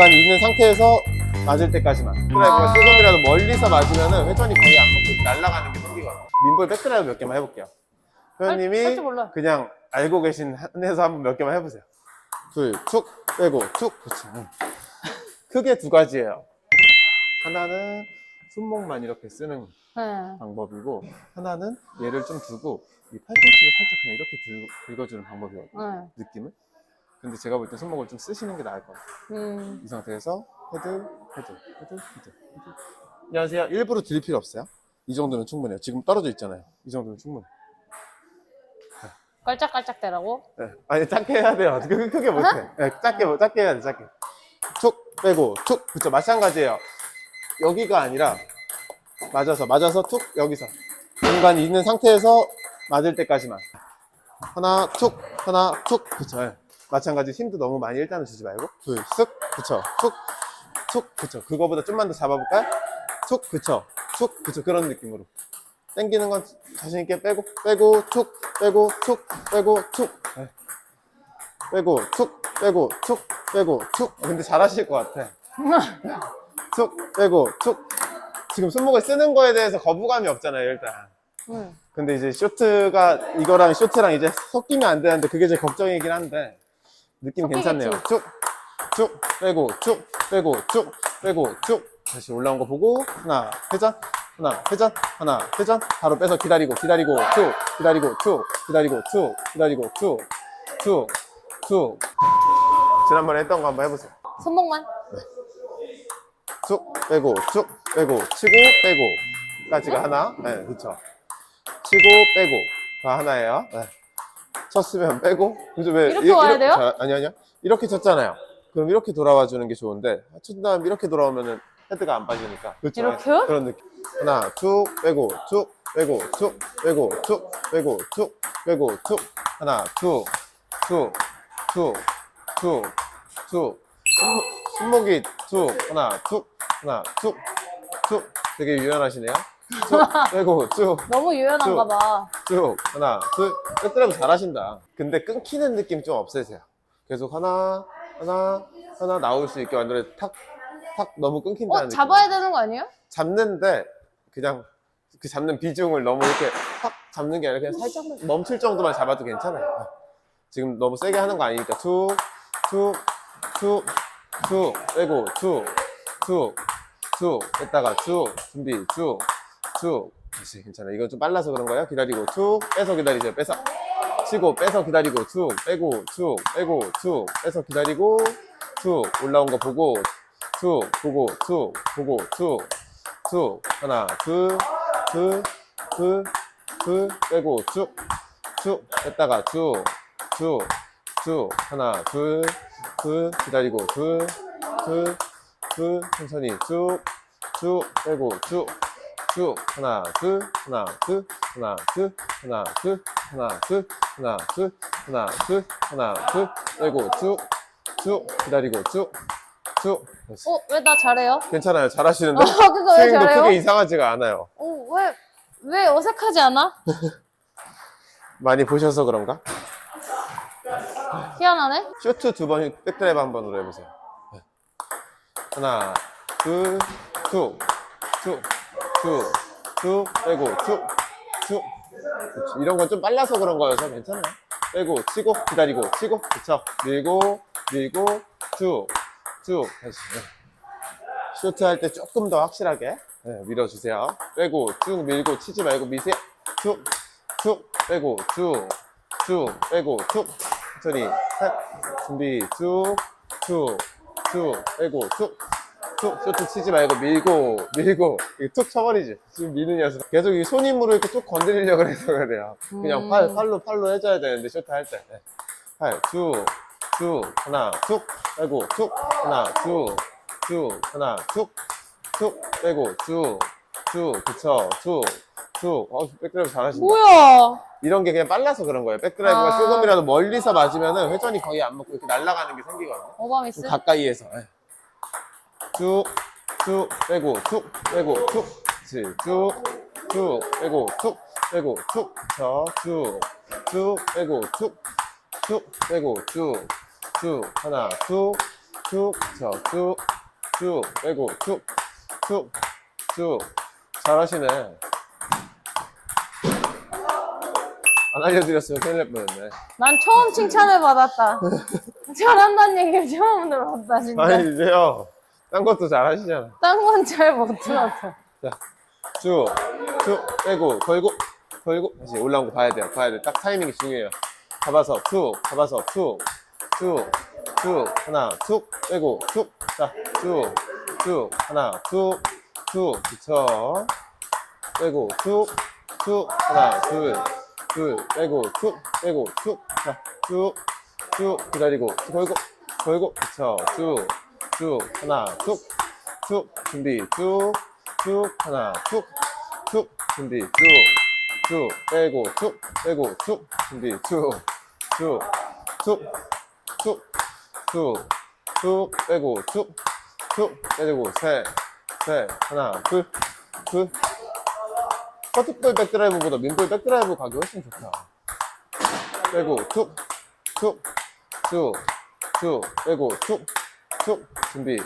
공간이 있는 상태에서 맞을 때까지만. 백드라이브가 아. 조금이라도 멀리서 맞으면 회전이 거의 안 먹고 날아가는 게 생기거든요. 민볼 백드라이브 몇 개만 해볼게요. 회원님이. 그냥 알고 계신 한에서 한번 몇 개만 해보세요. 둘, 툭, 빼고, 툭, 그렇죠. 응. 크게 두 가지예요. 하나는 손목만 이렇게 쓰는 네. 방법이고, 하나는 얘를 좀 두고, 이 팔꿈치를 살짝 그냥 이렇게 들, 긁어주는 방법이거든요. 네. 느낌은. 근데 제가 볼 때 손목을 좀 쓰시는 게 나을 것 같아요. 음. 이 상태에서 헤드, 헤드, 헤드, 헤드, 헤드. 안녕하세요. 일부러 드릴 필요 없어요. 이 정도는 충분해요. 지금 떨어져 있잖아요. 이 정도는 충분해. 깔짝깔짝 대라고? 네. 아니 작게 해야 돼요. 크- 크게 못해. 네, 작게 뭐 작게 해야 돼. 작게. 툭 빼고 툭 그쵸 마찬가지예요. 여기가 아니라 맞아서 맞아서 툭 여기서 공간이 있는 상태에서 맞을 때까지만 하나 툭 하나 툭 그쵸. 네. 마찬가지 힘도 너무 많이 일단은 주지 말고 둘쓱 그쵸 툭툭 그쵸. 그거보다 좀만 더 잡아볼까요? 툭 그쵸 툭 그쵸 그런 느낌으로. 당기는 건 자신 있게 빼고 빼고 툭 빼고 툭 빼고 툭 네. 빼고 툭 빼고 툭 빼고 툭 어, 근데 잘하실 것 같아 툭 빼고 툭 지금 손목을 쓰는 거에 대해서 거부감이 없잖아요 일단 응. 근데 이제 쇼트가 이거랑 쇼트랑 이제 섞이면 안 되는데 그게 제일 걱정이긴 한데 느낌. 괜찮네요. 쭉 쭉 빼고 쭉 빼고 쭉 빼고 쭉. 다시 올라온 거 보고 하나 회전 하나 회전 하나 회전. 바로 빼서 기다리고 기다리고 쭉. 기다리고 쭉. 기다리고 쭉. 기다리고 쭉 쭉 쭉. 지난번에 했던 거 한번 해보세요. 손목만? 쭉 빼고 쭉 빼고 치고 빼고 까지가 하나? 네 그쵸. 치고 빼고가 하나예요. 네. 쳤으면 빼고 그죠 왜 이렇게 와야 돼요? 자, 아니 아니요 이렇게 쳤잖아요. 그럼 이렇게 돌아와 주는 게 좋은데 친 다음 이렇게 돌아오면은 헤드가 안 빠지니까. 그쵸? 이렇게요? 그런 느낌. 하나 쭉 빼고 쭉 빼고 쭉 빼고 쭉 빼고 쭉 빼고 쭉 하나 쭉쭉쭉쭉쭉 손목이 툭 하나 툭 하나 툭툭 되게 유연하시네요 툭 빼고 너무 유연한가 쭉. 봐. 쭉쭉 하나 둘. 끝드라고 잘하신다. 근데 끊기는 느낌 좀 없애세요. 계속 하나 하나 하나 나올 수 있게 만들어. 탁탁 너무 끊긴다는 어, 느낌 잡아야 되는 거 아니에요? 잡는데 그냥 그 잡는 비중을 너무 이렇게 확 잡는 게 아니라 그냥 살짝만 멈출 정도만 잡아도 괜찮아요. 지금 너무 세게 하는 거 아니니까 툭, 툭, 툭, 툭. 빼고 툭, 툭, 툭. 뺐다가 툭. 준비 툭, 툭 다시 괜찮아. 이건 좀 빨라서 그런 거예요. 기다리고 툭 빼서 기다리세요. 빼서 치고 빼서 기다리고 툭 빼고 툭 빼고 툭 빼서 기다리고 툭 올라온 거 보고 툭 보고 툭 보고 툭툭 하나 둘둘둘둘 빼고 쭉쭉 뺐다가 쭉쭉쭉 하나 둘 둘 기다리고 둘둘둘 천천히 쭉쭉 빼고 쭉 쭉 하나 둘 하나 둘 하나 둘 하나 둘 하나 둘 하나 둘 하나 둘 하나 둘 빼고 쭉쭉 기다리고 쭉쭉 어, 왜 나 잘해요? 괜찮아요 잘하시는데 어, 그거 왜 스윙도 잘해요? 크게 이상하지가 않아요 어, 왜, 왜 어색하지 않아? 많이 보셔서 그런가? 희한하네? 쇼트 두 번, 백드라이브 한 번으로 해보세요. 네. 하나, 둘, 툭, 툭, 툭, 툭, 빼고, 툭, 툭. 그쵸. 이런 건 좀 빨라서 그런 거여서 괜찮아요. 빼고, 치고, 기다리고, 치고, 그쵸. 밀고, 밀고, 툭, 툭. 다시. 네. 쇼트 할 때 조금 더 확실하게 네, 밀어주세요. 빼고, 쭉 밀고, 치지 말고 미세요. 툭, 툭, 빼고, 쭉, 쭉, 빼고, 툭. 천천히 셋 준비 쭉 쭉 쭉 빼고 툭 툭 쇼트 치지 말고 밀고 밀고 이렇게 툭 쳐버리지 지금 미는 연습 계속 이손 힘으로 이렇게 쭉 건드리려고 해서 그래요 그냥 음. 팔 팔로 팔로 해줘야 되는데 쇼트 할때팔쭉 쭉 하나 툭 빼고 툭 하나 쭉 쭉 하나 툭 툭 빼고 쭉 쭉 그쵸 쭉 쭉 어 백드라이브 잘하신다 뭐야? 이런 게 그냥 빨라서 그런 거예요. 백드라이브가 아. 조금이라도 멀리서 맞으면 회전이 거의 안 먹고 이렇게 날아가는 게 생기거든요. 오바미스? 좀 가까이에서. 예. 쭉, 쭉, 빼고, 툭, 빼고, 툭. 쭉, 쭉, 빼고, 툭, 빼고, 툭, 저, 쭉, 쭉, 빼고, 툭, 툭, 빼고, 쭉, 쭉, 하나, 툭, 툭, 저, 툭, 툭, 빼고, 툭, 툭, 툭. 잘하시네. 안 알려드렸으면 큰일 날 뻔했네. 난 처음 칭찬을 받았다. 잘한다는 얘기를 처음 들었다, 진짜. 아니, 이제요. 딴 것도 잘 하시잖아. 딴 건 잘 못 들었어. 자, 쭉, 쭉, 빼고, 걸고, 걸고, 다시 올라온 거 봐야 돼요. 봐야 돼. 딱 타이밍이 중요해요. 잡아서, 툭, 잡아서, 툭, 툭, 툭, 하나, 툭, 빼고, 툭, 자, 툭, 툭, 하나, 툭, 툭, 그쵸. 빼고, 툭, 툭, 하나, 둘, 둘, 빼고, 툭, 빼고, 툭, 자, 툭, 툭, 기다리고, 걸고, 걸고, 그쵸. 툭, 툭, 하나, 툭, 툭, 준비, 툭, 툭, 하나, 툭, 툭, 준비, 툭, 툭, 빼고, 툭, 빼고, 툭, 준비, 툭, 빼고, 툭, 툭, 빼고, 셋, 셋, 하나, 둘, 둘. 커트볼 백드라이브보다 민볼 백드라이브 가기 훨씬 좋다. 빼고, 툭, 툭, 툭, 툭, 빼고, 툭, 툭, 준비,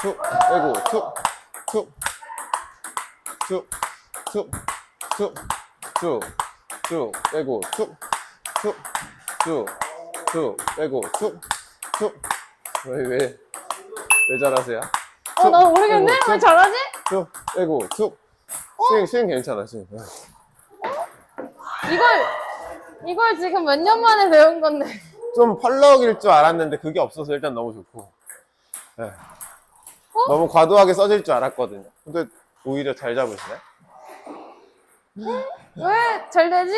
툭, 빼고, 툭, 툭, 툭, 툭, 툭, 툭, 툭, 빼고, 툭, 툭, 툭, 툭, 빼고, 툭, 툭. 왜, 왜, 왜 잘하세요? 어, 나 모르겠네? 빼고, 왜 툭, 잘하지? 툭, 빼고, 툭. 스윙, 스윙 괜찮아, 스윙. 이걸, 이걸 지금 몇 년 만에 배운 건데. 좀 펄럭일 줄 알았는데 그게 없어서 일단 너무 좋고. 네. 너무 과도하게 써질 줄 알았거든요. 근데 오히려 잘 잡으시네. 왜 잘 되지?